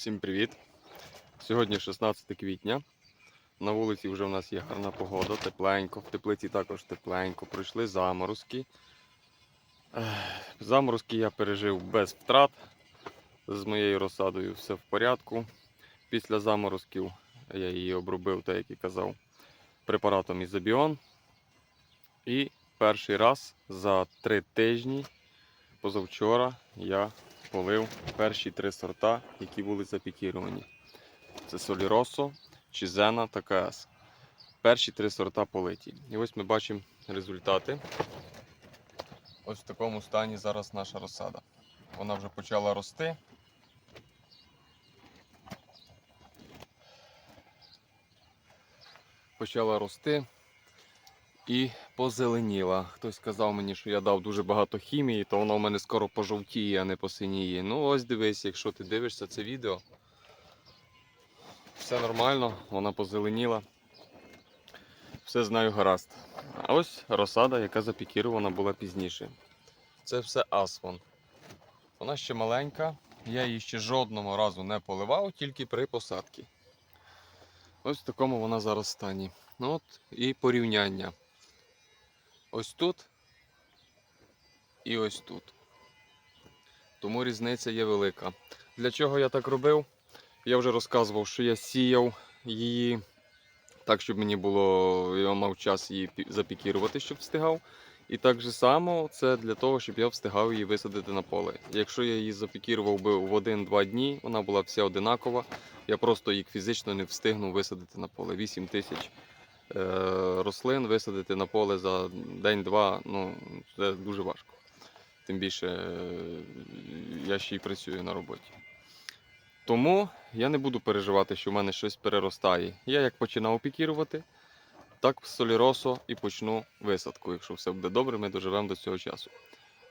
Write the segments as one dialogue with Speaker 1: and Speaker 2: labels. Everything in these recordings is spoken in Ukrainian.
Speaker 1: Всім привіт! Сьогодні 16 квітня. На вулиці вже у нас є гарна погода, тепленько, в теплиці також тепленько. Пройшли заморозки. Заморозки я пережив без втрат. З моєю розсадою все в порядку. Після заморозків я її обробив, так як і казав, препаратом Ізобіон. І перший раз за три тижні позавчора я полив перші три сорта, які були запікіровані. Це Соліросо, Чізена та КС. Перші три сорта политі. І ось ми бачимо результати. Ось в такому стані зараз наша розсада. Вона вже почала рости. Почала рости і позеленіла. Хтось сказав мені, що я дав дуже багато хімії, то воно в мене скоро пожовтіє, а не посиніє. Ну ось дивись, якщо ти дивишся це відео, все нормально, вона позеленіла. Все з нею гаразд. А ось розсада, яка запікірована була пізніше. Це все асфон. Вона ще маленька, я її ще жодного разу не поливав, тільки при посадці. Ось в такому вона зараз стані. Ну от і порівняння. Ось тут і ось тут. Тому різниця є велика. Для чого я так робив? Я вже розказував, що я сіяв її так, щоб мені було, я мав час її запікірувати, щоб встигав. І так же само це для того, щоб я встигав її висадити на поле. Якщо я її запікірував би в 1-2 дні, вона була вся одинакова. Я просто їх фізично не встигну висадити на поле. 8 тисяч рослин висадити на поле за день-два, ну це дуже важко. Тим більше е, я ще й працюю на роботі. Тому я не буду переживати, що в мене щось переростає. Я як починав пікірувати, так соліросо і почну висадку. Якщо все буде добре, ми доживемо до цього часу.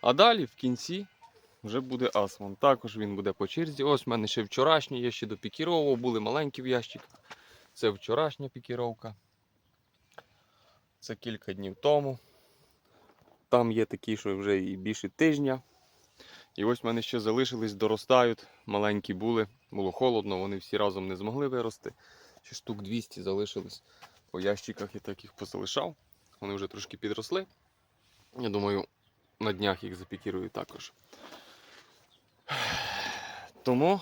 Speaker 1: А далі в кінці вже буде асман. Також він буде по черзі. Ось в мене ще вчорашній, я ще допікіровував, були маленькі в ящиках. Це вчорашня пікіровка. Це кілька днів тому. Там є такі, що вже і більше тижня. І ось в мене ще залишились, доростають. Маленькі були, було холодно, вони всі разом не змогли вирости. Ще штук 200 залишились. По ящиках я так їх позалишав. Вони вже трошки підросли. Я думаю, на днях їх запікірую також. Тому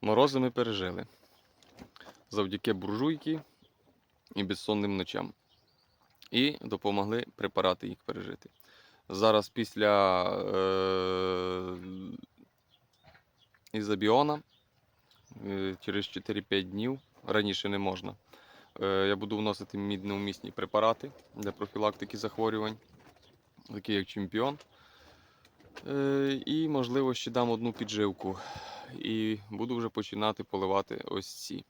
Speaker 1: морози ми пережили. Завдяки буржуйки і безсонним ночам. І допомогли препарати їх пережити. Зараз після е, ізобіона е, через 4-5 днів, раніше не можна, е, я буду вносити мідноумісні препарати для профілактики захворювань, такі як чемпіон. Е, і, можливо, ще дам одну підживку. І буду вже починати поливати ось ці.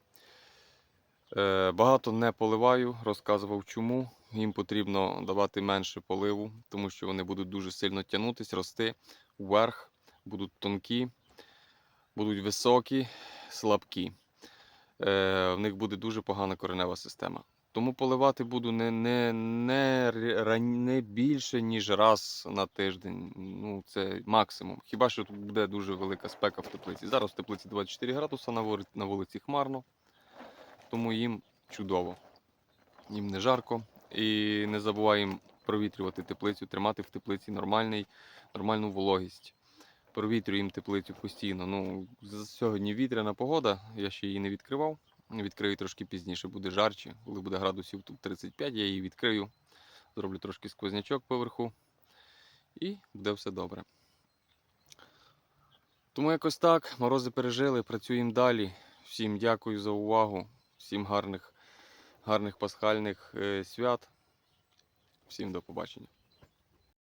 Speaker 1: Е, Багато не поливаю, розказував чому. Їм потрібно давати менше поливу, тому що вони будуть дуже сильно тягнутись, рости вверх, будуть тонкі, будуть високі, слабкі. Е, В них буде дуже погана коренева система. Тому поливати буду не, не, не, не більше, ніж раз на тиждень. Ну, це максимум. Хіба що тут буде дуже велика спека в теплиці. Зараз в теплиці 24 градуса, на вулиці хмарно, тому їм чудово. Їм не жарко. І не забуваємо провітрювати теплицю, тримати в теплиці нормальний, нормальну вологість. Провітрюємо теплицю постійно. Ну, сьогодні вітряна погода, я ще її не відкривав. Відкрию трошки пізніше, буде жарче. Коли буде градусів тут 35, я її відкрию. Зроблю трошки сквознячок поверху. І буде все добре. Тому якось так. Морози пережили, працюємо далі. Всім дякую за увагу, всім гарних гарних пасхальних е, свят. Всім до побачення.